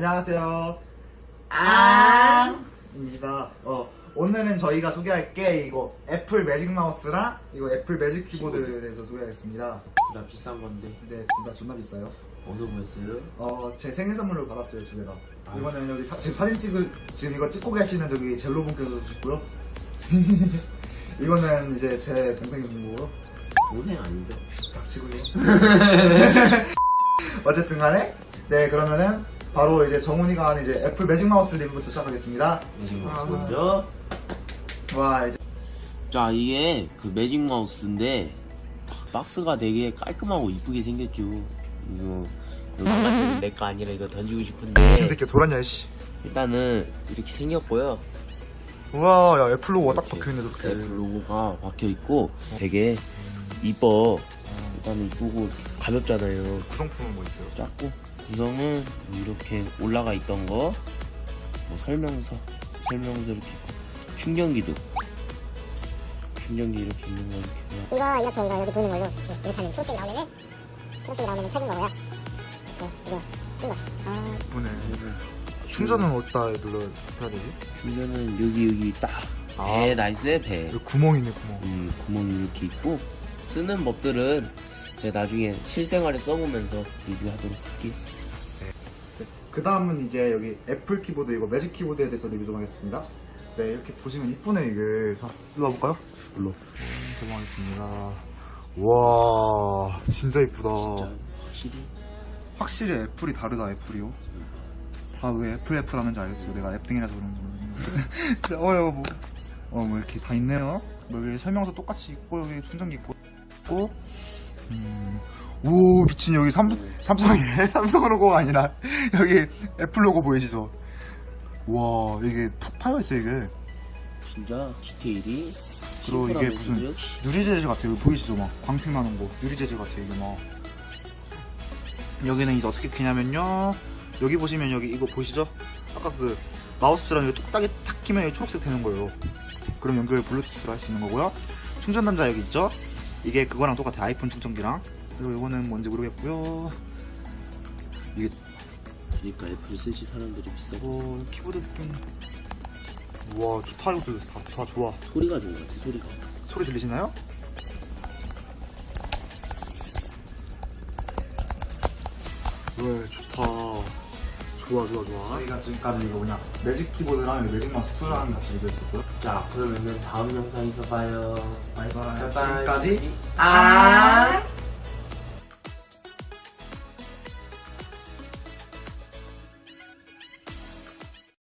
안녕하세요. 아. 입니다. 어, 오늘은 저희가 소개할 게 이거 애플 매직 마우스랑 이거 애플 매직 키보드에 대해서 소개하겠습니다. 나 비싼 건데 네, 진짜 존나 비싸요. 어디서 구했어요? 어, 제 생일 선물로 받았어요. 아. 이거는 여기 사, 지금 사진 찍을, 지금 이거 찍고 계시는 저기 젤로분께서 주셨고요. 이거는 이제 제 동생이 준 거고요. 동생 아니죠? 닥치고요. 어쨌든 간에, 네, 그러면은 바로 이제 정훈이가 하는 이제 애플 매직 마우스 리뷰부터 시작하겠습니다. 매직 아. 마우스죠? 와, 이제 자 이게 그 매직 마우스인데 박스가 되게 깔끔하고 이쁘게 생겼죠 이거 이거 내거 아니라 이거 던지고 싶은데 새끼 돌았냐, 씨. 일단은 이렇게 생겼고요 우와, 야, 애플 로고가 딱 박혀있네, 이렇게. 애플 로고가 박혀 있고 되게 이뻐 일단은 이쁘고 가볍잖아요 구성품은 뭐 있어요? 작고 구성은 이렇게 올라가 있던 거, 뭐 설명서, 설명서 이렇게 있고, 충전기도, 충전기 이렇게 있는 거 이렇게 이거 이렇게 이거 여기 보이는 걸로 이렇게 이렇게 하면 초록색이 나오면은 초록색이 나오면은 켜진 거고요. 이렇게 이게 뜬 거죠. 아, 이쁘네. 충전은 어디다 눌러야 되지? 충전은 여기 여기 딱 아. 배 나이스에 배 여기 구멍 있네, 구멍. 음, 구멍이 이렇게 있고 쓰는 법들은 제가 나중에 실생활에 써보면서 리뷰하도록 할게요 그 다음은 이제 여기 애플 키보드, 이거 매직 키보드에 대해서 리뷰 좀 하겠습니다. 네, 이렇게 보시면 이쁘네, 이게. 자, 일로 와볼까요? 일로. 도망하겠습니다. 와, 진짜 이쁘다. 진짜 확실히 확실히 애플이 다르다, 애플이요. 다 왜 애플 애플 하는지 알겠어요. 내가 앱등이라서 그런지 모르겠는데. 어, 이거 뭐, 어, 뭐 이렇게 다 있네요. 뭐 여기 설명서 똑같이 있고, 여기 충전기 있고, 있고, 음, 오, 미친, 여기 삼, 삼성이네. 삼성 로고가 아니라, 여기 애플 로고 보이시죠? 와, 이게 푹 파여있어, 이게. 진짜 디테일이 그리고 이게 무슨 역시 유리 재질 같아요. 보이시죠? 막 광택 나는 거. 유리 재질 같아요. 이게 막. 여기는 이제 어떻게 키냐면요. 여기 보시면 여기 이거 보이시죠? 아까 그 마우스랑 여기 뚝딱이 탁 키면 초록색 되는 거예요. 그럼 연결 블루투스로 할 수 있는 거고요. 충전 단자 여기 있죠? 이게 그거랑 똑같아요. 아이폰 충전기랑. 그리고 이거는 뭔지 모르겠고요. 이게 그러니까 애플 쓰시 사람들이 비싸고 어, 키보드 좀. 와 좋다 이것도 다, 다 좋아. 소리가 좋은 것 같아 소리가 소리 들리시나요? 왜 좋아 좋아 좋아. 저희가 지금까지 이거 그냥 매직 키보드랑 매직 마우스 2랑 같이 리뷰했었고요. 자 그러면은 다음 영상에서 봐요. 바이바이. 바이바이. 지금까지 아